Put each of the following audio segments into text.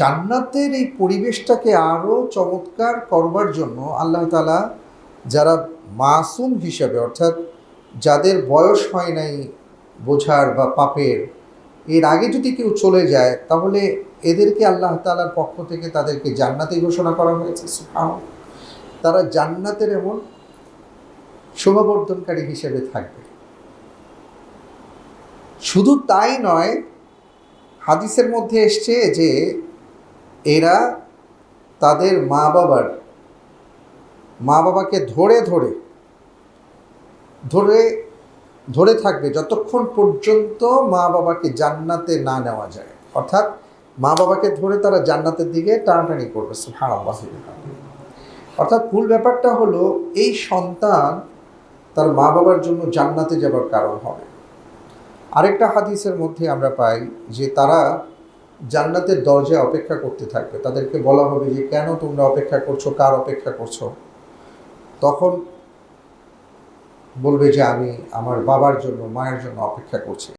জান্নাতের এই পরিবেশটাকে আরও চমৎকার করবার জন্য আল্লাহ তালা যারা মাসুম হিসাবে, অর্থাৎ যাদের বয়স হয় নাই বোঝার বা পাপের, এর আগে যদি কেউ চলে যায়, তাহলে এদেরকে আল্লাহ তালার পক্ষ থেকে তাদেরকে জান্নাতি ঘোষণা করা হয়েছে। তারা জান্নাতের এমন শোভাবর্ধনকারী হিসেবে থাকবে শুধু তাই নয়, হাদিসের মধ্যে এসছে যে এরা তাদের মা বাবার, মা বাবাকে ধরে ধরে ধরে ধরে থাকবে যতক্ষণ পর্যন্ত মা বাবাকে জান্নাতে না নেওয়া যায়। অর্থাৎ মা বাবাকে ধরে তারা জান্নাতের দিকে টানাটানি করবে, সুবহানাল্লাহ। অর্থাৎ মূল ব্যাপারটা হলো, এই সন্তান তার মা বাবার জন্য জান্নাতে যাবার কারণ হবে। আরেকটা হাদিসের মধ্যে আমরা পাই যে তারা জান্নাতের দরজায় অপেক্ষা করতে থাকবে। তাদেরকে বলা হবে যে, কেন তোমরা অপেক্ষা করছ? কার অপেক্ষা করছ? তখন বলবে যে, আমি আমার বাবার জন্য, মায়ের জন্য অপেক্ষা করছি।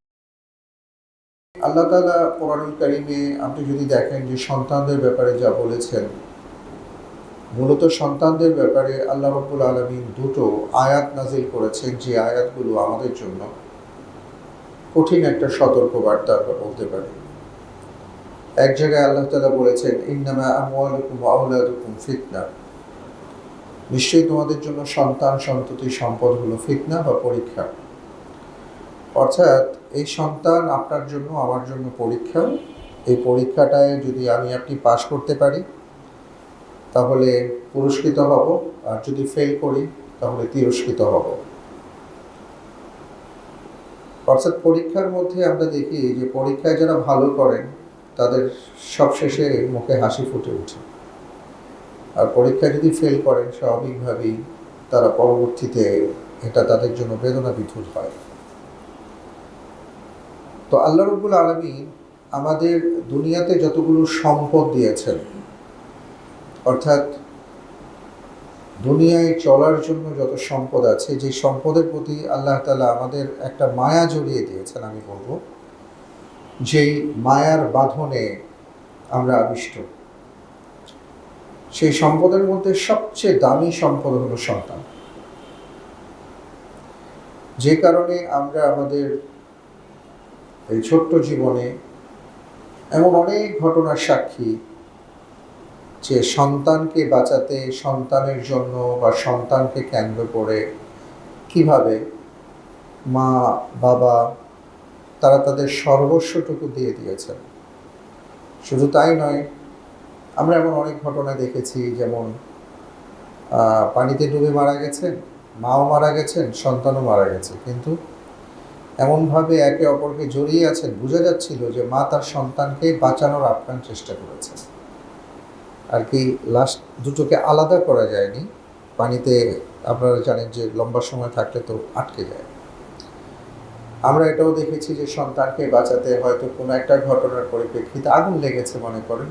আল্লাহ তালা কোরআনুল কারিমে আপনি যদি দেখেন যে, সন্তানদের ব্যাপারে যা বলেছেন, মূলত সন্তানদের ব্যাপারে আল্লাহ রব্বুল আলমিন দুটো আয়াত নাজিল করেছেন যে আয়াতগুলো আমাদের জন্য কঠিন একটা সতর্কবার্তা বলতে পারি। এক জায়গায় আল্লাহ তালা বলেছেন, ইন্নামা আমওয়ালুকুম ওয়া আওলাদুকুম ফিতনা। নিশ্চয়ই তোমাদের জন্য সন্তান সন্ততি সম্পদ হলো ফিতনা বা পরীক্ষা। অর্থাৎ এই সন্তান আপনার জন্য, আমার জন্য পরীক্ষা। এই পরীক্ষাটায় যদি আমি আপনি পাশ করতে পারি, তাহলে পুরস্কৃত হব। আর যদি ফেল করি, তাহলে তিরস্কৃত হব। অর্থাৎ পরীক্ষার মধ্যে আমরা দেখি যে, পরীক্ষায় যারা ভালো করেন তাদের সবশেষে মুখে হাসি ফুটে ওঠে। আর পরীক্ষায় যদি ফেল করেন, স্বাভাবিকভাবেই তারা পরবর্তীতে এটা তাদের জন্য বেদনা বিধুর হয়। তো আল্লাহ রব্বুল আলমী আমাদের দুনিয়াতে যতগুলো সম্পদ দিয়েছেন, অর্থাৎ দুনিয়ায় চলার জন্য যত সম্পদ আছে, যে সম্পদের প্রতি আল্লাহ তালা আমাদের একটা মায়া জড়িয়ে দিয়েছেন, আমি বলব যেই মায়ার বাঁধনে আমরা আবিষ্ট। সেই সম্পদের মধ্যে সবচেয়ে দামি সম্পদ হলো সন্তান। যে কারণে আমরা আমাদের এই ছোট্ট জীবনে এমন অনেক ঘটনার সাক্ষী যে সন্তানকে বাঁচাতে, সন্তানের জন্য বা সন্তানকে কেন্দ্র করে কীভাবে মা, বাবা তারা তাদের সর্বস্বটুকু দিয়ে দিয়েছেন শুধু তাই নয়, আমরা এমন অনেক ঘটনা দেখেছি, যেমন পানিতে ডুবে মারা গেছেন, মাও মারা গেছেন, সন্তানও মারা গেছে। কিন্তু এমনভাবে একে অপরকে জড়িয়ে আছেন, বোঝা যাচ্ছিল যে মা তার সন্তানকে বাঁচানোর আপ্রাণ চেষ্টা করেছেন। আর কি লাস্ট দুটোকে আলাদা করা যায়নি। পানিতে আপনারা জানেন যে লম্বা সময় থাকলে তো আটকে যায়। আমরা এটাও দেখেছি যে সন্তানকে বাঁচাতে হয়তো কোনো একটা ঘটনার পরিপ্রেক্ষিতে আগুন লেগেছে মনে করেন।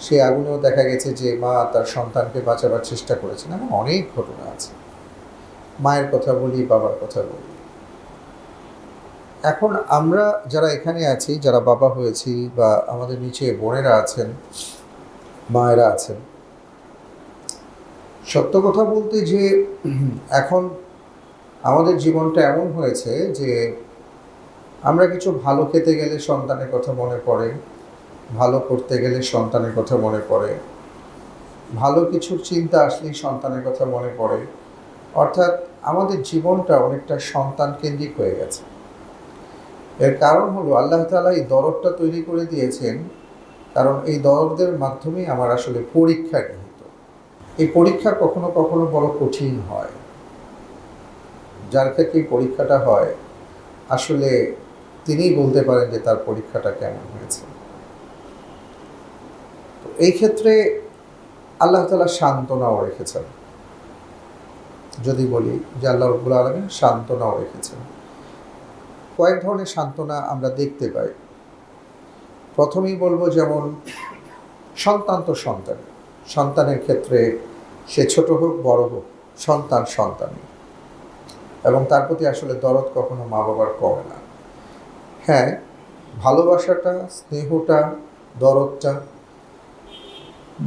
সেই আগুনেও দেখা গেছে যে মা তার সন্তানকে বাঁচাবার চেষ্টা করেছেন। এমন অনেক ঘটনা আছে। মায়ের কথা বলি, বাবার কথা বলি। এখন আমরা যারা এখানে আছি, যারা বাবা হয়েছি বা আমাদের নিচে বোনেরা আছেন, মায়েরা আছেন, সত্য কথা বলতে যে এখন আমাদের জীবনটা এমন হয়েছে যে আমরা কিছু ভালো খেতে গেলে সন্তানের কথা মনে পড়ে, ভালো করতে গেলে সন্তানের কথা মনে পড়ে, ভালো কিছুর চিন্তা আসলেই সন্তানের কথা মনে পড়ে। অর্থাৎ আমাদের জীবনটা অনেকটা সন্তান কেন্দ্রিক হয়ে গেছে। এর কারণ হলো আল্লাহ তালা এই দরদটা তৈরি করে দিয়েছেন, কারণ এই দরদের মাধ্যমেই আমার আসলে পরীক্ষা নিহিত এই পরীক্ষা কখনো কখনো বড় কঠিন হয়। যার ক্ষেত্রে পরীক্ষাটা হয়, আসলে তিনিই বলতে পারেন যে তার পরীক্ষাটা কেমন হয়েছে। তো এই ক্ষেত্রে আল্লাহ তালা সান্ত্বনাও রেখেছেন। যদি বলি যে আল্লাহ রব্বুল আলমী সান্ত্বনাও রেখেছেন। কয়েক ধরনের সান্ত্বনা আমরা দেখতে পাই। প্রথমেই বলব যেমন সন্তান তো সন্তান। সন্তানের ক্ষেত্রে সে ছোট হোক, বড় হোক, সন্তান সন্তানই। এবং তার প্রতি আসলে দরদ কখনো মা বাবার কমে না। হ্যাঁ ভালোবাসাটা, স্নেহটা, দরদটা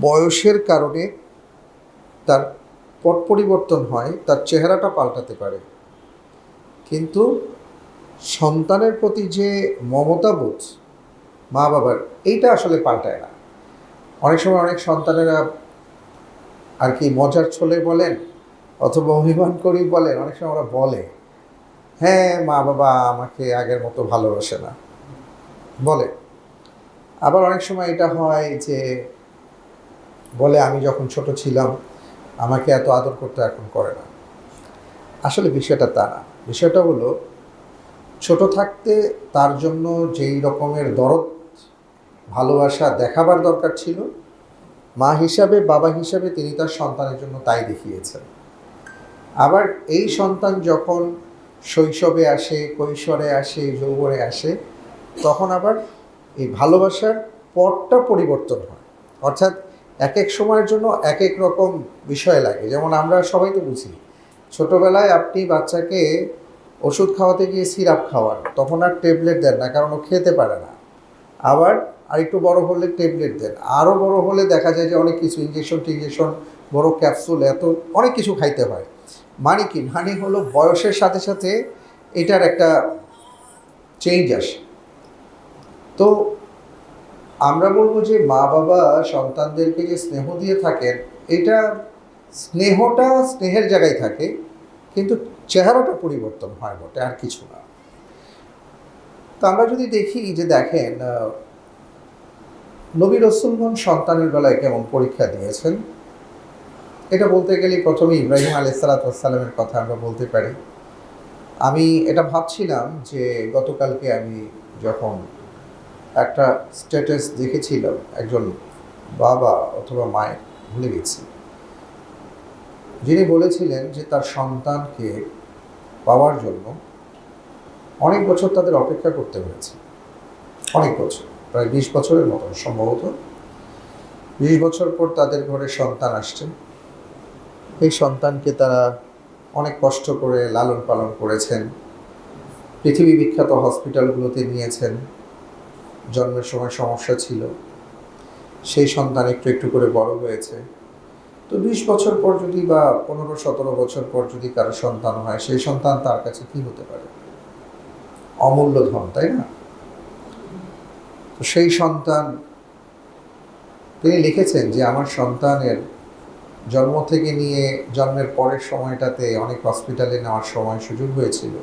বয়সের কারণে তার পট পরিবর্তন হয়, তার চেহারাটা পাল্টাতে পারে। কিন্তু সন্তানের প্রতি যে মমতাবোধ মা বাবার, এইটা আসলে পাল্টায় না। অনেক সময় অনেক সন্তানেরা আর কি মজার ছলে বলেন অথবা অভিমান করি বলেন অনেক সময় ওরা বলে হ্যাঁ মা বাবা আমাকে আগের মতো ভালোবাসে না। বলে। আবার অনেক সময় এটা হয় যে, বলে, আমি যখন ছোট ছিলাম, আমাকে এত আদর করতে এখন করে না। আসলে বিষয়টা তা না। বিষয়টা হলো, ছোট থাকতে তার জন্য যেই রকমের দরদ, ভালোবাসা দেখাবার দরকার ছিল, মা হিসাবে, বাবা হিসাবে তিনি তার সন্তানের জন্য তাই দেখিয়েছেন। আবার এই সন্তান যখন শৈশবে আসে, কৈশোরে আসে, যৌবনে আসে, তখন আবার এই ভালোবাসার পথটা পরিবর্তন হয়। অর্থাৎ এক এক সময়ের জন্য এক এক রকম বিষয় লাগে। যেমন আমরা সবাই তো বুঝি, ছোটোবেলায় আপনি বাচ্চাকে ওষুধ খাওয়াতে গিয়ে সিরাপ খাওয়ান, তখন আর ট্যাবলেট দেন না, কারণ ও খেতে পারে না। আবার আরেকটু বড় হলে ট্যাবলেট দেন। আরও বড় হলে দেখা যায় যে অনেক কিছু ইঞ্জেকশন টিঞ্জেকশন বড় ক্যাপসুল এত অনেক কিছু খাইতে হয়। মানে কি মানে হলো বয়সের সাথে সাথে এটার একটা চেঞ্জ আসে। তো আমরা বলব যে মা বাবা সন্তানদেরকে যে স্নেহ দিয়ে থাকেন, এটা স্নেহটা স্নেহের জায়গায় থাকে, কিন্তু চেহারাটা পরিবর্তন হয় বটে, আর কিছু না। তো আমরা যদি দেখি যে দেখেন নবী রসুলগণ সন্তানের বেলায় কেমন পরীক্ষা দিয়েছেন? এটা বলতে গেলে প্রথমে ইব্রাহিম আলি সালাতামের কথা আমরা বলতে পারি। আমি এটা ভাবছিলাম যে গতকালকে আমি যখন একটা স্ট্যাটাস দেখেছিলাম, একজন বাবা অথবা মায়ের, ভুলে গেছি। যিনি বলেছিলেন যে তার সন্তানকে পাওয়ার জন্য অনেক বছর তাদের অপেক্ষা করতে হয়েছে। অনেক বছর, প্রায় বিশ বছরের মতো সম্ভবত। বিশ বছর পর তাদের ঘরে সন্তান আসছেন এই সন্তানকে তারা অনেক কষ্ট করে লালন পালন করেছেন। পৃথিবী বিখ্যাত হসপিটালগুলোতে নিয়েছেন। জন্মের সময় সমস্যা ছিল। সেই সন্তান একটু একটু করে বড় হয়েছে। তো বিশ বছর পর যদি বা পনেরো, সতেরো বছর পর যদি কারও সন্তান হয়, সেই সন্তান তার কাছে কি হতে পারে? অমূল্য ধন, তাই না? তো সেই সন্তান তিনি লিখেছেন যে, আমার সন্তানের জন্ম থেকে নিয়ে জন্মের পরের সময়টাতে অনেক হসপিটালে নেওয়ার সময় সুযোগ হয়েছিল।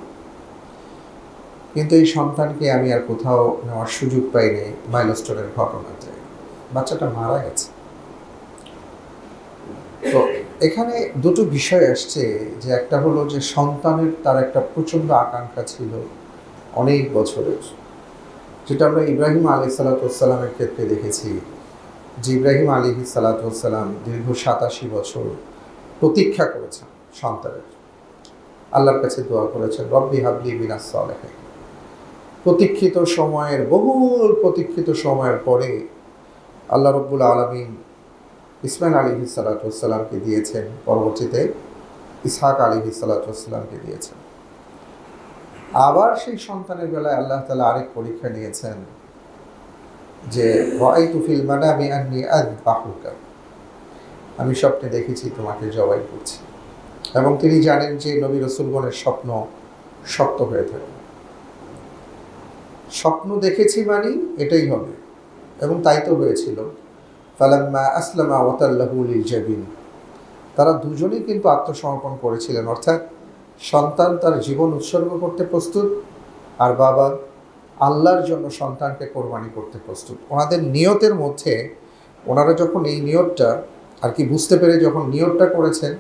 কিন্তু এই সন্তানকে আমি আর কোথাও নেওয়ার সুযোগ পাইনি মাইলস্টোনের ঘটনাতে। বাচ্চাটা মারা গেছে। তো এখানে দুটো বিষয় আসছে যে একটা হলো যে সন্তানের তার একটা প্রচণ্ড আকাঙ্ক্ষা ছিল অনেক বছরের, যেটা আমরা ইব্রাহিম আলি সালাতামের ক্ষেত্রে দেখেছি। যে ইব্রাহিম আলী সালাতাম দীর্ঘ সাতাশি বছর প্রতীক্ষা করেছেন সন্তানের। আল্লাহর কাছে দোয়া করেছেন, রব্বি হাবলি বিনাস প্রতীক্ষিত সময়ের, বহুল প্রতীক্ষিত সময়ের পরে আল্লাহ রব্বুল আলমিন ইসমাইল আলী সালাতামকে দিয়েছেন, পরবর্তীতে ইসহাক আলী সালাতামকে দিয়েছেন। আবার সেই সন্তানের বেলায় আল্লাহ তালা আরেক পরীক্ষা নিয়েছেন যে ভয় তুফিল মানে আমি আন্নি আদ বাহুকা আমি স্বপ্নে দেখেছি, তোমাকে জবাই করছি। এবং তিনি জানেন যে, নবী রসুলগণের স্বপ্ন সত্য হয়ে থাকে। স্বপ্ন দেখেছি মানে এটাই হবে। এবং তাই তো হয়েছিল। ফালাম্মা আসলামা ওয়াতাল্লাহুল জাবিন। তারা দুজনেই কিন্তু আত্মসমর্পণ করেছিলেন। অর্থাৎ সন্তান তার জীবন উৎসর্গ করতে প্রস্তুত, আর বাবা আল্লাহর জন্য সন্তানকে কোরবানি করতে প্রস্তুত। ওনাদের নিয়তের মধ্যে ওনারা যখন এই নিয়তটা আর কি বুঝতে পেরে যখন নিয়তটা করেছেন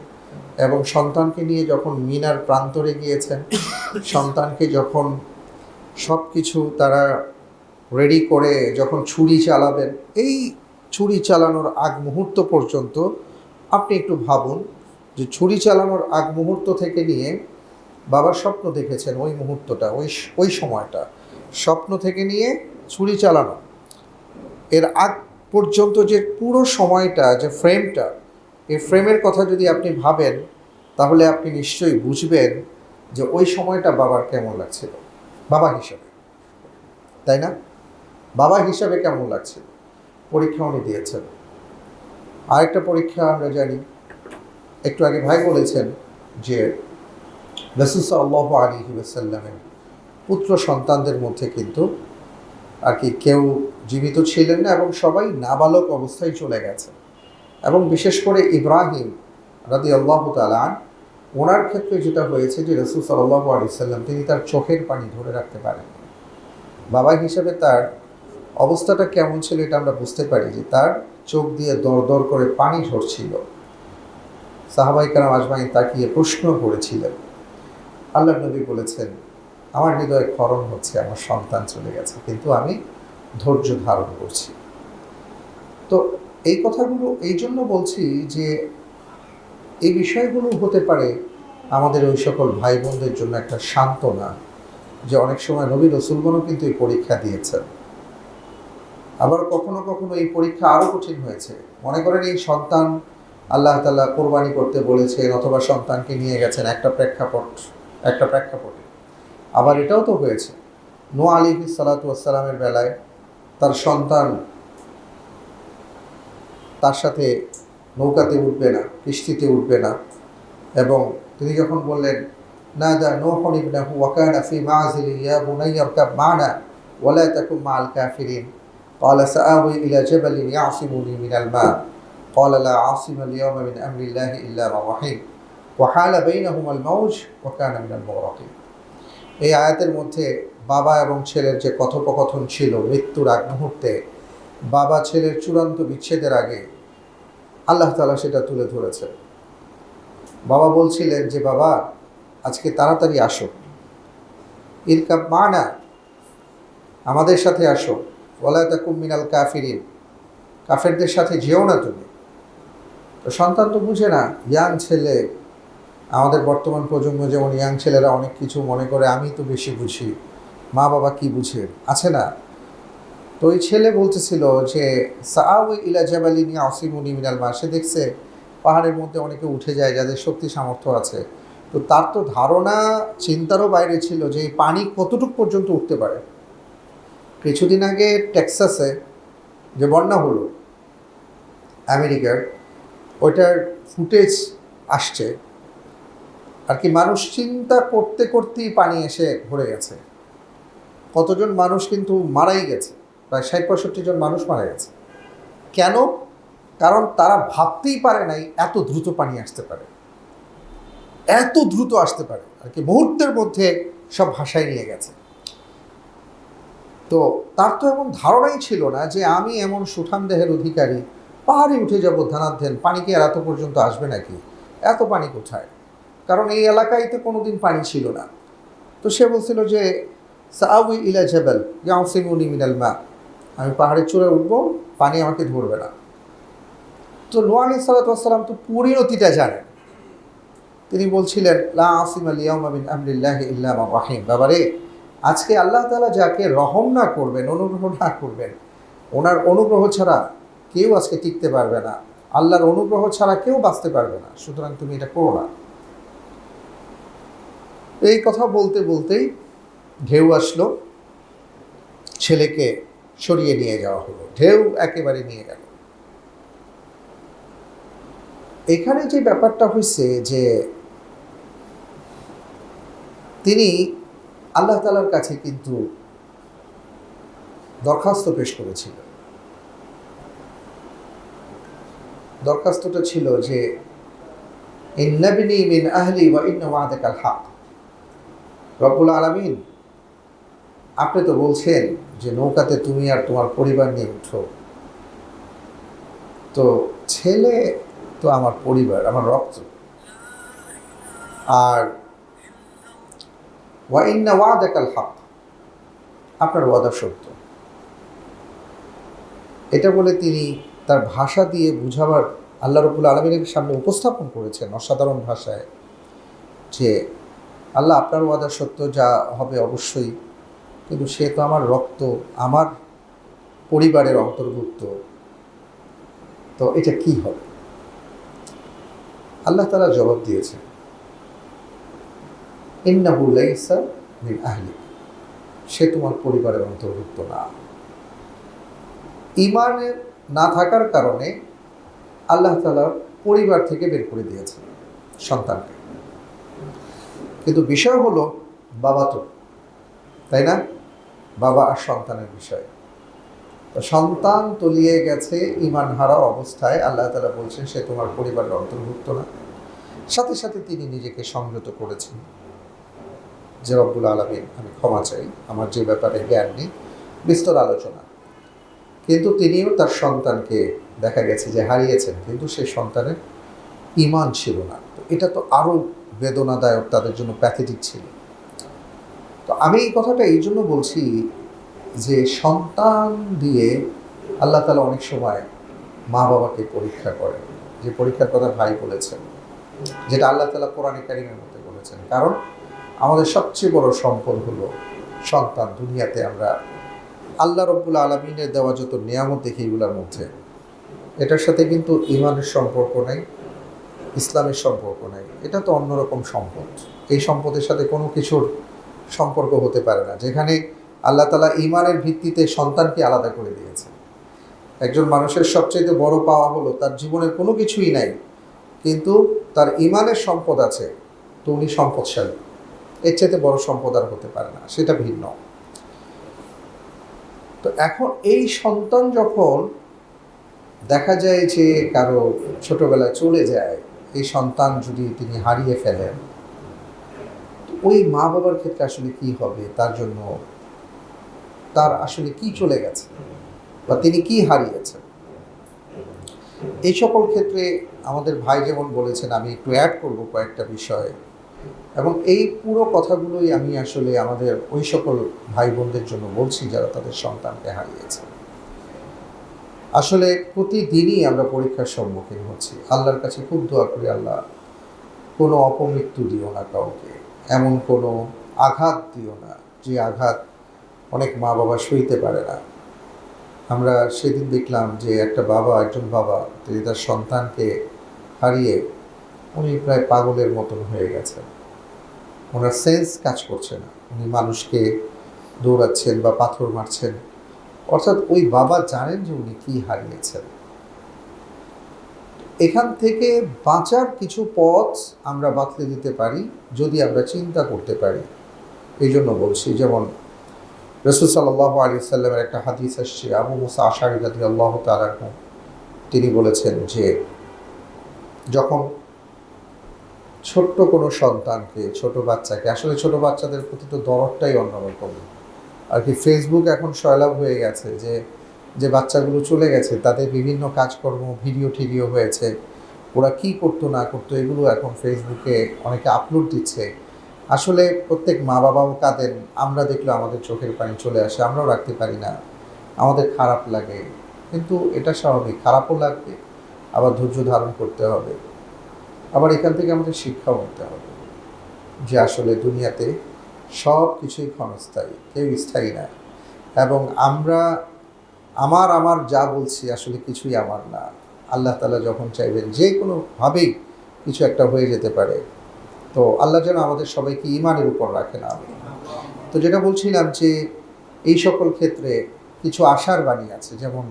এবং সন্তানকে নিয়ে যখন মিনার প্রান্তরে গিয়েছেন, সন্তানকে যখন সব কিছু তারা রেডি করে যখন ছুরি চালাবেন, এই ছুরি চালানোর আগ মুহূর্ত পর্যন্ত আপনি একটু ভাবুন যে ছুরি চালানোর আগ মুহূর্ত থেকে নিয়ে বাবার স্বপ্ন দেখেছেন ওই মুহূর্তটা, ওই ওই সময়টা। স্বপ্ন থেকে নিয়ে ছুরি চালানো। এর আগ পর্যন্ত যে পুরো সময়টা, যে ফ্রেমটা, এই ফ্রেমের কথা যদি আপনি ভাবেন, তাহলে আপনি নিশ্চয়ই বুঝবেন যে ওই সময়টা বাবার কেমন লাগছিল। বাবা হিসাবে। তাই না? বাবা হিসাবে কেমন লাগছিল? পরীক্ষা উনি দিয়েছেন। আরেকটা পরীক্ষা আমরা জানি। একটু আগে ভাই বলেছেন যে রসুসা আল্লাহ আলী ওয়াসাল্লামের পুত্র সন্তানদের মধ্যে কিন্তু আর কি কেউ জীবিত ছিলেন না এবং সবাই নাবালক অবস্থায় চলে গেছে। এবং বিশেষ করে ইব্রাহিম রাদি আল্লাহ তালান ওনার ক্ষেত্রে যেটা হয়েছে যে রসুল সাল্লাহ আলিয়াল্লাম তিনি তার চোখের পানি ধরে রাখতে পারেন বাবা হিসেবে তার অবস্থাটা কেমন ছিল এটা আমরা বুঝতে পারি যে তার চোখ দিয়ে দর দর করে পানি ঝরছিল। সাহাবাই কালাম আজমাই তাকিয়ে প্রশ্ন করেছিলেন। আল্লাহ নবী বলেছেন আমার হৃদয়ে ক্ষরণ হচ্ছে, আমার সন্তান চলে গেছে, কিন্তু আমি ধৈর্য ধারণ করছি। তো এই কথাগুলো, এই জন্য বলছি যে এই বিষয়গুলো হতে পারে আমাদের ওই সকল ভাই বোনদের জন্য একটা সান্ত্বনা, যে অনেক সময় নবী রসুলগণও কিন্তু এই পরীক্ষা দিয়েছেন। আবার কখনো কখনো এই পরীক্ষা আরও কঠিন হয়েছে। মনে করেন এই সন্তান আল্লাহ তালা কোরবানি করতে বলেছেন, অথবা সন্তানকে নিয়ে গেছেন, একটা প্রেক্ষাপট, একটা প্রেক্ষাপটে। আবার এটাও তো হয়েছে নো আলী সালাতু আসসালামের বেলায় তার সন্তান তার সাথে নৌকাতে উঠবে না কিস্তিতে উঠবে না এবং তিনি যখন বললেন না দা নো হনিবনা হু ওয়াকানা ফি মাযিলি ইয়া বুনাইয়া রকাব মানা ওয়ালা তাকুম মাল কাফিরিন قال سآوي إلى جبل يعصمني من الماء قال لا عاصم اليوم من أمر الله إلا من رحيم وحال بينهما الموج وكان من المغرقين এই আয়াতের মধ্যে বাবা এবং ছেলের যে কথোপকথন ছিল, মৃত্যুর আগ মুহূর্তে বাবা, ছেলের চূড়ান্ত বিচ্ছেদের আগে আল্লাহ তালা সেটা তুলে ধরেছেন। বাবা বলছিলেন যে, বাবা, আজকে তাড়াতাড়ি আসো। ইরকাব মানা, আমাদের সাথে আসো। ওলা তাকুম মিনাল কাফিরিন, কাফেরদের সাথে যেও না তুমি। তো সন্তান তো বুঝে না, ইয়াং ছেলে আমাদের বর্তমান প্রজন্ম যেমন ইয়াং ছেলেরা অনেক কিছু মনে করে, আমি তো বেশি বুঝি। মা বাবা কি বুঝে? আছে না? তো ওই ছেলে বলতেছিল যে সাউ ইলা নিয়ে অসিমুনি মিনাল মা। সে দেখছে পাহাড়ের মধ্যে অনেকে উঠে যায়, যাদের শক্তি সামর্থ্য আছে। তো তার তো ধারণা, চিন্তারও বাইরে ছিল যে এই পানি কতটুকু পর্যন্ত উঠতে পারে। কিছুদিন আগে টেক্সাসে যে বন্যা হলো, আমেরিকার, ওইটার ফুটেজ আসছে আর কি মানুষ চিন্তা করতে করতেই পানি এসে ভরে গেছে। কতজন মানুষ কিন্তু মারাই গেছে, প্রায় ষাট, পঁয়ষট্টি জন মানুষ মারা গেছে। কেন? কারণ তারা ভাবতেই পারে নাই এত দ্রুত পানি আসতে পারে। এত দ্রুত আসতে পারে, আর কি মুহূর্তের মধ্যে সব ভাষায় নিয়ে গেছে। তো তার তো এমন ধারণাই ছিল না যে আমি এমন সুঠাম দেহের অধিকারী, পাহাড়ে উঠে যাব ধানাধ্যেন পানি কি আর এত পর্যন্ত আসবে নাকি? এত পানি কোথায়? কারণ এই এলাকায় তো কোনোদিন পানি ছিল না। তো সে বলছিল যে সাউই ইলা জেবেল, ইয়াউসিমুনি মিনাল মা। আমি পাহাড়ে চড়ে উঠবো, পানি আমাকে ধরবে না। তো নোয়ালি সালাতাম তো পরিণতিটা জানেন। তিনি বলছিলেন, লা আসিম আলিয়ামিন আমরিল্লাহ ইল্লাম রাহিম। বাবারে আজকে আল্লাহ তালা যাকে রহম না করবেন, অনুগ্রহ না করবেন, ওনার অনুগ্রহ ছাড়া কেউ আজকে টিকতে পারবে না। আল্লাহর অনুগ্রহ ছাড়া কেউ বাঁচতে পারবে না। সুতরাং তুমি এটা করো না। এই কথা বলতে বলতেই ঢেউ আসলো। ছেলেকে সরিয়ে নিয়ে যাওয়া হলো। ঢেউ একেবারে নিয়ে গেল। এখানে যে ব্যাপারটা হয়েছে যে তিনি আল্লাহ তালার কাছে কিন্তু দরখাস্ত পেশ করেছিল। দরখাস্তটা ছিল যে ইন্নাবিনী মিন আহলি ওয়া ইন্না ওয়াদাকাল হক। রব্বুল আলমিন, আপনি তো বলছেন যে নৌকাতে তুমি আর তোমার পরিবার নিয়ে উঠো। তো ছেলে তো আমার পরিবার, আমার রক্ত। আর ওয়াইন্না ওয়াদাকাল হক, আপনার ওয়াদা সত্য। এটা বলে তিনি তার ভাষা দিয়ে বুঝাবার আল্লাহ রবুল আলমিনের সামনে উপস্থাপন করেছেন অসাধারণ ভাষায় যে আল্লাহ আপনার ওয়াদা সত্য যা হবে অবশ্যই। কিন্তু সে তো আমার রক্ত, আমার পরিবারের অন্তর্ভুক্ত। তো এটা কি হবে? আল্লাহ তালা জবাব আহলি সে তোমার পরিবারের অন্তর্ভুক্ত না। ইমানের না থাকার কারণে আল্লাহ তালা পরিবার থেকে বের করে দিয়েছেন সন্তানকে। কিন্তু বিষয় হলো বাবা তো, তাই না? বাবা আর সন্তানের বিষয়। সন্তান তলিয়ে গেছে ইমান হারা অবস্থায়। আল্লাহ তালা বলছেন, সে তোমার পরিবারের অন্তর্ভুক্ত না। সাথে সাথে তিনি নিজেকে সংযত করেছেন। যে রব্বুল আলমিন, আমি ক্ষমা চাই, আমার যে ব্যাপারে জ্ঞান নেই, বিস্তর আলোচনা। কিন্তু তিনিও তার সন্তানকে দেখা গেছে যে হারিয়েছেন, কিন্তু সেই সন্তানের ইমান ছিল না। তো এটা তো আরও বেদনাদায়ক তাদের জন্য প্যাথেটিক ছিল। তো আমি এই কথাটা এই জন্য বলছি যে সন্তান দিয়ে আল্লাহ তালা অনেক সময় মা বাবাকে পরীক্ষা করেন। যে পরীক্ষার কথা ভাই বলেছেন, যেটা আল্লাহ তালা কোরআনে কারিমের মধ্যে বলেছেন। কারণ আমাদের সবচেয়ে বড় সম্পদ হলো সন্তান দুনিয়াতে আমরা আল্লাহ রব্বুল আলমিনের দেওয়া যত নিয়ামত দেখি এগুলোর মধ্যে, এটার সাথে কিন্তু ইমানের সম্পর্ক নেই। ইসলামের সম্পর্ক নেই। এটা তো অন্যরকম সম্পদ। এই সম্পদের সাথে কোনো কিছুর সম্পর্ক হতে পারে না। যেখানে আল্লাহ তালা ইমানের ভিত্তিতে সন্তানকে আলাদা করে দিয়েছে। একজন মানুষের সবচেয়ে বড় পাওয়া হলো, তার জীবনের কোনো কিছুই নাই, কিন্তু তার ইমানের সম্পদ আছে, তো উনি সম্পদশালী। এর চাইতে বড় সম্পদ আর হতে পারে না, সেটা ভিন্ন। তো এখন এই সন্তান যখন দেখা যায় যে কারও ছোটবেলায় চলে যায় এই সন্তান যদি তিনি হারিয়ে ফেলেন ওই মা বাবার ক্ষেত্রে আসলে কি হবে? তার জন্য তার আসলে কি চলে গেছে? বা তিনি কি হারিয়েছেন? এই সকল ক্ষেত্রে আমাদের ভাই যেমন বলেছেন, আমি একটু অ্যাড করব কয়েকটা বিষয়। এবং এই পুরো কথাগুলোই আমি আসলে আমাদের ওই সকল ভাই বোনদের জন্য বলছি, যারা তাদের সন্তানকে হারিয়েছে আসলে প্রতিদিনই আমরা পরীক্ষার সম্মুখীন হচ্ছি। আল্লাহর কাছে খুব দোয়া করি, আল্লাহ কোনো অপমৃত্যু দিও না কাউকে। এমন কোনো আঘাত দিও না, যে আঘাত অনেক মা বাবা সইতে পারে না। আমরা সেদিন দেখলাম যে একটা বাবা, একজন বাবা, তিনি তার সন্তানকে হারিয়ে উনি প্রায় পাগলের মতন হয়ে গেছেন। ওনার সেন্স কাজ করছে না। উনি মানুষকে দৌড়াচ্ছেন বা পাথর মারছেন। অর্থাৎ ওই বাবা জানেন যে উনি কি হারিয়েছেন। এখান থেকে বাঁচার কিছু পথ আমরা বাতলে দিতে পারি, যদি আমরা চিন্তা করতে পারি। এই জন্য বলছি, যেমন রসুল সাল্লাহ আলী সাল্লামের একটা হাদিস আসছে, আবু মুসা আশারি রাদি আল্লাহ তালাহ তিনি বলেছেন যে, যখন ছোট্ট কোনো সন্তানকে, ছোট বাচ্চাকে, আসলে ছোট বাচ্চাদের প্রতি তো দরদটাই অন্যরকম। আর কি ফেসবুক এখন সয়লাভ হয়ে গেছে যে যে বাচ্চাগুলো চলে গেছে, তাদের বিভিন্ন কাজকর্ম ভিডিও টিডিও হয়েছে। ওরা কি করতো, না করতো, এগুলো এখন ফেসবুকে অনেকে আপলোড দিচ্ছে। আসলে প্রত্যেক মা বাবাও কাঁদেন, আমরা দেখলে আমাদের চোখের পানি চলে আসে, আমরাও রাখতে পারি না। আমাদের খারাপ লাগে। কিন্তু এটা স্বাভাবিক, খারাপও লাগবে, আবার ধৈর্য ধারণ করতে হবে। আবার এখান থেকে আমাদের শিক্ষাও নিতে হবে যে আসলে দুনিয়াতে সব কিছুই ক্ষণস্থায়ী, কেউ স্থায়ী না। এবং আমরা, আমার আমার যা বলছি আসলে কিছুই আমার না। আল্লাহ তালা যখন চাইবেন যে কোনোভাবেই কিছু একটা হয়ে যেতে পারে, তো আল্লাহ যেন আমাদের সবাইকে ইমানের উপর রাখেন আমি তো যেটা বলছিলাম যে এই সকল ক্ষেত্রে কিছু আশার বাণী আছে, যেমন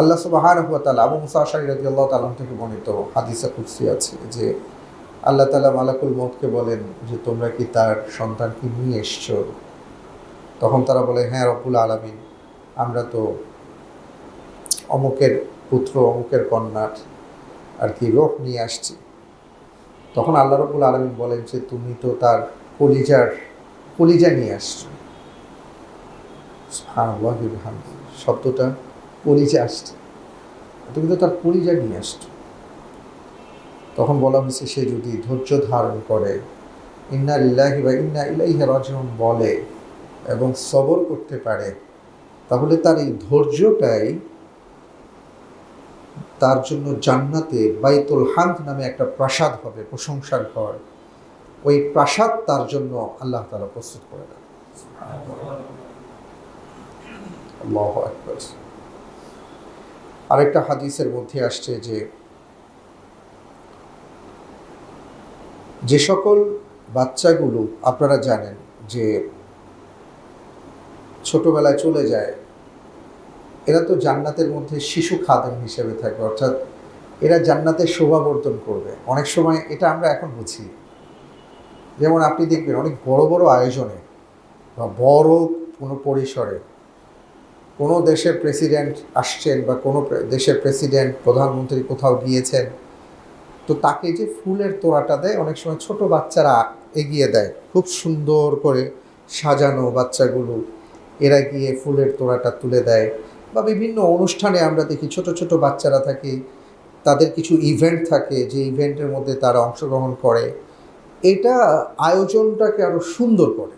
আল্লাহ সুবাহান হুয়া তালা আবু মুসা আশারি রাজি আল্লাহ তালাম থেকে বর্ণিত হাদিসা কুৎসি আছে যে আল্লাহ তালা মালাকুল মতকে বলেন যে, তোমরা কি তার সন্তানকে নিয়ে এসছো? তখন তারা বলে হ্যাঁ রকুল আলমিন, আমরা তো অমুকের পুত্র, অমুকের কন্যার আর কি রোগ নিয়ে আসছি। তখন আল্লাহ রব্বুল আলমিন বলেন যে, তুমি তো তার কলিজার, কলিজা নিয়ে আসছো। শব্দটা কলিজা আসছে। তুমি তো তার কলিজা নিয়ে আসছো। তখন বলা হয়েছে, সে যদি ধৈর্য ধারণ করে, ইন্না ইল্লাহি বা ইন্না ইলাইহি রাজিউন বলে এবং সবর করতে পারে, তাহলে তার এই ধৈর্যটাই তার জন্য জান্নাতে বাইতুল হান্ত নামে একটা প্রাসাদ হবে, প্রশংসার ঘর। ওই প্রাসাদ তার জন্য আল্লাহ তালা প্রস্তুত করে দেন। আরেকটা হাদিসের মধ্যে আসছে যে যে সকল বাচ্চাগুলো আপনারা জানেন যে ছোটবেলায় চলে যায়, এরা তো জান্নাতের মধ্যে শিশু খাদেম হিসেবে থাকবে অর্থাৎ এরা জান্নাতের শোভাবর্ধন করবে। অনেক সময় এটা আমরা এখন বুঝি। যেমন আপনি দেখবেন অনেক বড় বড় আয়োজনে বা বড় কোনো পরিসরে কোনো দেশের প্রেসিডেন্ট আসছেন বা কোনো দেশের প্রেসিডেন্ট, প্রধানমন্ত্রী কোথাও গিয়েছেন তো তাকে যে ফুলের তোড়াটা দেয়, অনেক সময় ছোট বাচ্চারা এগিয়ে দেয়। খুব সুন্দর করে সাজানো বাচ্চাগুলো। এরা গিয়ে ফুলের তোড়াটা তুলে দেয় বা বিভিন্ন অনুষ্ঠানে আমরা দেখি ছোট ছোট বাচ্চারা থাকে, তাদের কিছু ইভেন্ট থাকে, যে ইভেন্টের মধ্যে তারা অংশগ্রহণ করে। এটা আয়োজনটাকে আরও সুন্দর করে।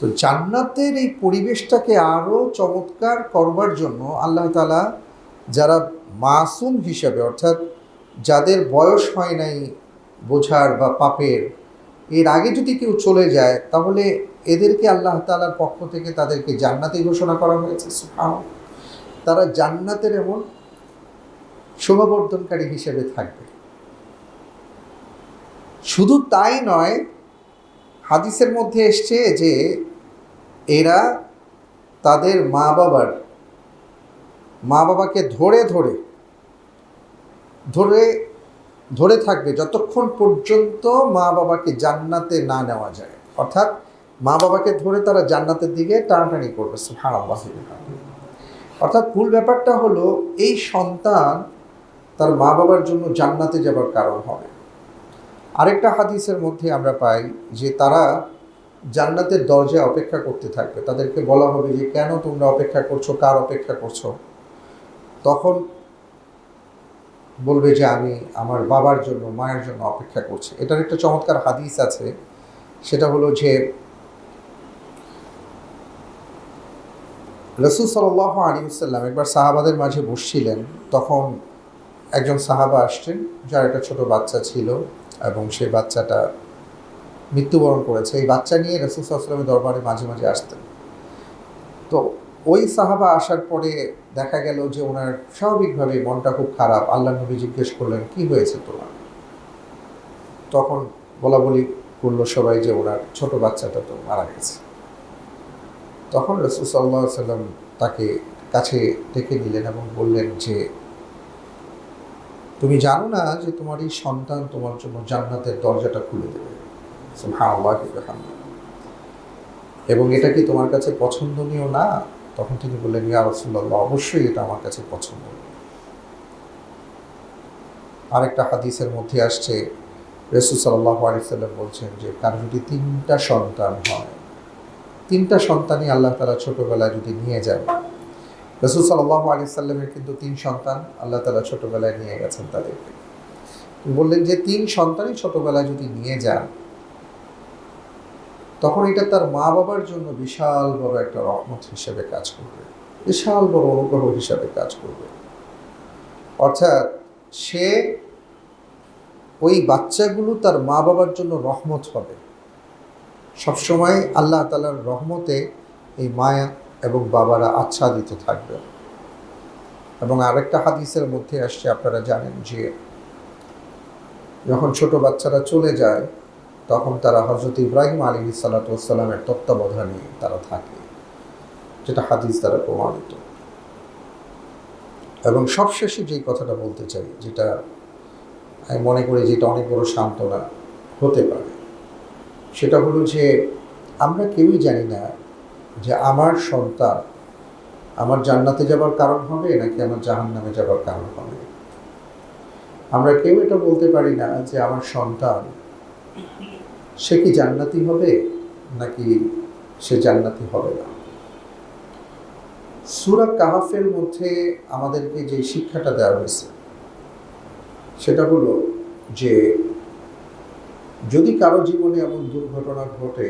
তো জান্নাতের এই পরিবেশটাকে আরও চমৎকার করবার জন্য আল্লাহ তালা যারা মাসুম হিসাবে, অর্থাৎ যাদের বয়স হয় নাই বোঝার বা পাপের, এর আগে যদি কেউ চলে যায়, তাহলে এদেরকে আল্লাহ তালার পক্ষ থেকে তাদেরকে জান্নাতে ঘোষণা করা হয়েছে। তারা জান্নাতের এমন শোভাবর্ধনকারী হিসেবে থাকবে শুধু তাই নয়, হাদিসের মধ্যে এসছে যে এরা তাদের মা বাবার মা বাবাকে ধরে ধরে ধরে ধরে থাকবে যতক্ষণ পর্যন্ত মা বাবাকে জান্নাতে না নেওয়া যায়। অর্থাৎ মা বাবাকে ধরে তারা জান্নাতের দিকে টানাটানি করবে অর্থাৎ মূল ব্যাপারটা হলো, এই সন্তান তার মা বাবার জন্য জান্নাতে যাবার কারণ হবে। আরেকটা হাদিসের মধ্যে আমরা পাই যে তারা জান্নাতের দরজায় অপেক্ষা করতে থাকবে। তাদেরকে বলা হবে যে, কেন তোমরা অপেক্ষা করছ? কার অপেক্ষা করছ? তখন বলবে যে আমি আমার বাবার জন্য, মায়ের জন্য অপেক্ষা করছি। এটার একটা চমৎকার হাদিস আছে। সেটা হলো যে রসুল সাল্লাহ আলী সাল্লাম একবার সাহাবাদের মাঝে বসছিলেন। তখন একজন সাহাবা আসছেন, যার একটা ছোট বাচ্চা ছিল এবং সেই বাচ্চাটা মৃত্যুবরণ করেছে। এই বাচ্চা নিয়ে রসুল সাল্লামের দরবারে মাঝে মাঝে আসতেন। তো ওই সাহাবা আসার পরে দেখা গেল যে ওনার স্বাভাবিকভাবে মনটা খুব খারাপ। আল্লাহ নবী জিজ্ঞেস করলেন, কি হয়েছে তোমার? তখন বলা বলি করল সবাই যে ওনার ছোট বাচ্চাটা তো মারা গেছে। তখন রসুল সাল্লাহ সাল্লাম তাকে কাছে ডেকে নিলেন এবং বললেন যে, তুমি জানো না যে তোমার এই সন্তান তোমার জন্য জান্নাতের দরজাটা খুলে দেবে? ওয়া এবং এটা কি তোমার কাছে পছন্দনীয় না? তখন তিনি বললেন, ইয়া রাসূলুল্লাহ, অবশ্যই এটা আমার কাছে পছন্দ। আরেকটা হাদিসের মধ্যে আসছে, রসুল সাল্লাহ আলিয়াল্লাম বলছেন যে, কার যদি তিনটা সন্তান হয়, তিনটা সন্তানই আল্লাহ তালা ছোটবেলায় যদি নিয়ে যান, রসুল সাল্লাহ আলি সাল্লামের কিন্তু তিন সন্তান আল্লাহ তালা ছোটবেলায় নিয়ে গেছেন তাদেরকে। বললেন যে, তিন সন্তানই ছোটবেলায় যদি নিয়ে যান তখন এটা তার মা বাবার জন্য বিশাল বড় একটা রহমত হিসেবে কাজ করবে। বিশাল বড় অনুগ্রহ হিসাবে কাজ করবে। অর্থাৎ সে ওই বাচ্চাগুলো তার মা বাবার জন্য রহমত হবে। সবসময় আল্লাহ তালার রহমতে এই মায়া এবং বাবারা আচ্ছাদিত থাকবে। এবং আরেকটা হাদিসের মধ্যে আসছে, আপনারা জানেন যে যখন ছোট বাচ্চারা চলে যায় তখন তারা হজরত ইব্রাহিম আলী সালাতামের তত্ত্বাবধানে তারা থাকে, যেটা হাদিস দ্বারা প্রমাণিত। এবং সবশেষে যেই কথাটা বলতে চাই, যেটা আমি মনে করি যেটা অনেক বড় সান্ত্বনা হতে পারে, সেটা হলো যে আমরা কেউই জানি না যে আমার সন্তান আমার জান্নাতে যাবার কারণ হবে নাকি আমার জাহান নামে যাবার কারণ হবে। আমরা কেউ এটা বলতে পারি না যে আমার সন্তান সে কি জান্নাতি হবে নাকি সে জান্নাতি হবে না? সুরা কাহাফের মধ্যে আমাদেরকে যে শিক্ষাটা দেওয়া হয়েছে, সেটা হলো যে যদি কারও জীবনে এমন দুর্ঘটনা ঘটে,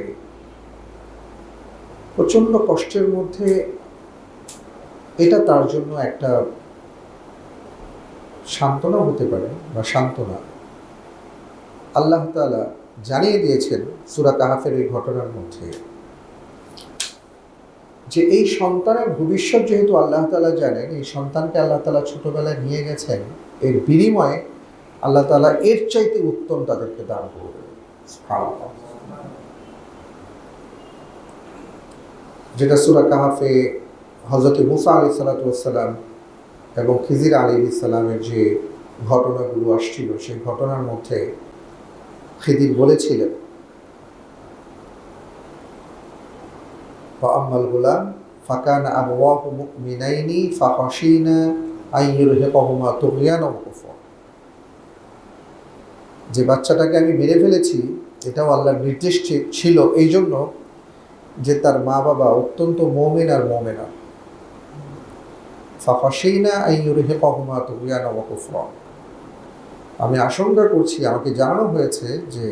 প্রচণ্ড কষ্টের মধ্যে এটা তার জন্য একটা সান্ত্বনা হতে পারে বা সান্ত্বনা। আল্লাহ তালা জানিয়ে দিয়েছেন সুরা কাহাফের এই ঘটনার মধ্যে যে এই সন্তানের ভবিষ্যৎ যেহেতু আল্লাহ তালা জানেন, এই সন্তানকে আল্লাহ তালা ছোটবেলায় নিয়ে গেছেন, এর বিনিময়ে আল্লাহ তালা এর চাইতে উত্তম তাদেরকে দান সুবহানাল্লাহ। যেটা সুরা কাহাফে হজরত মুসা আলি সালাতাম এবং খিজির আলী ইসলামের যে ঘটনাগুলো আসছিল, সেই ঘটনার মধ্যে খিদির বলেছিলেন আম্মাল গুলাম ফাকান আবওয়াহু মুকমিনাইনি ফাহসিনা আইয়ুরহিকহুমা তুগিয়ান কুফর যে বাচ্চাটাকে আমি মেরে ফেলেছি, এটাও আল্লাহর নির্দেশ ছিল এই জন্য যে তার মা বাবা অত্যন্ত মোমেন আর মোমেনা। ফাহসিনা আইয়ুরহিকহুমা তুগিয়ান কুফর আমি আশঙ্কা করছি, আমাকে জানানো হয়েছে যে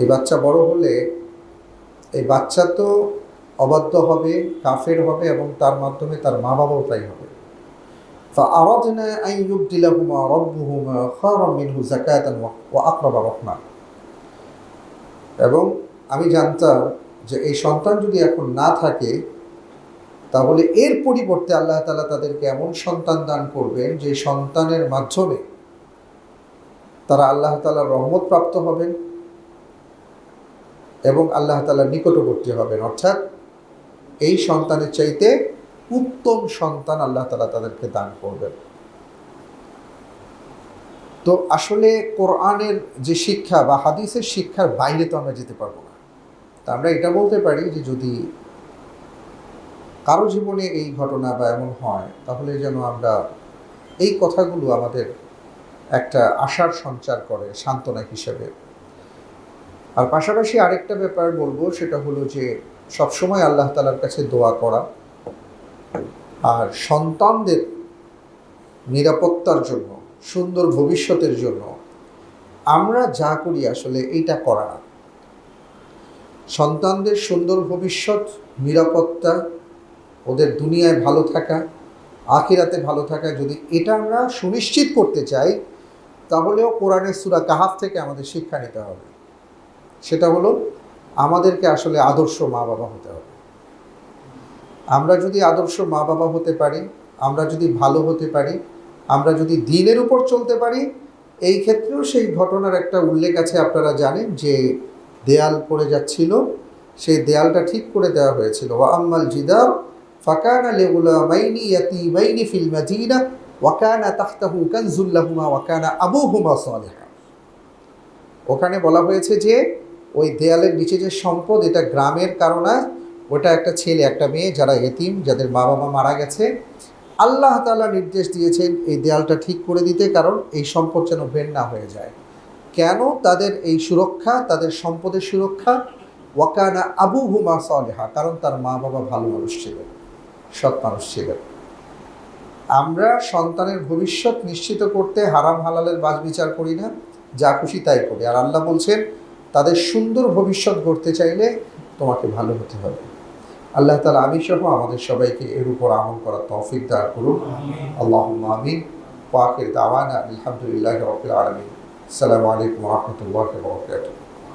এই বাচ্চা বড় হলে এই বাচ্চা তো অবাধ্য হবে, কাফের হবে এবং তার মাধ্যমে তার মা বাবাও তাই হবে। তা আরাধনা আই ইউবদিলাহুমা রব্বুহুমা খারাম মিনহু জাকায়াতান ওয়া আকরাবা রহমান। এবং আমি জানতাম যে এই সন্তান যদি এখন না থাকে, তাহলে এর পরিবর্তে আল্লাহ তালা তাদেরকে এমন সন্তান দান করবেন যে সন্তানের মাধ্যমে তারা আল্লাহ তালার রহমত প্রাপ্ত হবেন এবং আল্লাহ তালার নিকটবর্তী হবেন। অর্থাৎ এই সন্তানের চাইতে উত্তম সন্তান আল্লাহ তালা তাদেরকে দান করবেন। তো আসলে কোরআনের যে শিক্ষা বা হাদিসের শিক্ষার বাইরে তো আমরা যেতে পারব না। তা আমরা এটা বলতে পারি যে যদি কারও জীবনে এই ঘটনা বা এমন হয়, তাহলে যেন আমরা এই কথাগুলো আমাদের একটা আশার সঞ্চার করে, সান্ত্বনা হিসেবে। আর পাশাপাশি আরেকটা ব্যাপার বলব, সেটা হলো যে সবসময় আল্লাহ তালার কাছে দোয়া করা আর সন্তানদের নিরাপত্তার জন্য, সুন্দর ভবিষ্যতের জন্য আমরা যা করি আসলে এইটা করা না। সন্তানদের সুন্দর ভবিষ্যৎ, নিরাপত্তা, ওদের দুনিয়ায় ভালো থাকা, আখিরাতে ভালো থাকা, যদি এটা আমরা সুনিশ্চিত করতে চাই তাহলেও কোরআনের সুরা কাহাফ থেকে আমাদের শিক্ষা নিতে হবে। সেটা হলো আমাদেরকে আসলে আদর্শ মা বাবা হতে হবে। আমরা যদি আদর্শ মা বাবা হতে পারি, আমরা যদি ভালো হতে পারি, আমরা যদি দিনের উপর চলতে পারি, এই ক্ষেত্রেও সেই ঘটনার একটা উল্লেখ আছে, আপনারা জানেন যে দেয়াল পড়ে যাচ্ছিল, সেই দেয়ালটা ঠিক করে দেওয়া হয়েছিল। ওয়া আম্মাল জিদার, ফাকানা লিগুলামাইনি ইয়াতীমাইনি ফিল মাদিনা ওয়া কানা তাহতাহু কানজুল লাহুমা ওয়া কানা আবুহুমা সালিহা। ওখানে বলা হয়েছে যে, ওই দেয়ালের নিচে যে সম্পদ, এটা গ্রামের কারণে, ওটা একটা ছেলে, একটা মেয়ে যারা এতিম, যাদের মা বাবা মারা গেছে, আল্লাহ তালা নির্দেশ দিয়েছেন এই দেয়ালটা ঠিক করে দিতে, কারণ এই সম্পদ যেন বের না হয়ে যায়। কেন তাদের এই সুরক্ষা, তাদের সম্পদের সুরক্ষা? ওয়াকানা আবু হুমা সালেহা, কারণ তার মা বাবা ভালো মানুষ ছিলেন, সৎ মানুষ ছিলেন। আমরা সন্তানের ভবিষ্যৎ নিশ্চিত করতে হারাম হালালের বাজ বিচার করি না, যা খুশি তাই করি। আর আল্লাহ বলছেন, তাদের সুন্দর ভবিষ্যৎ গড়তে চাইলে তোমাকে ভালো হতে হবে। আল্লাহ তালা আমি সহ আমাদের সবাইকে এর উপর আমল করার তৌফিক দান করুন। আল্লাহ আমিন। ওয়াকির দাওয়ানা আলহামদুলিল্লাহ রবিল আলমিন। আসসালামু আলাইকুম রহমতুল্লাহ বরকাতুহ।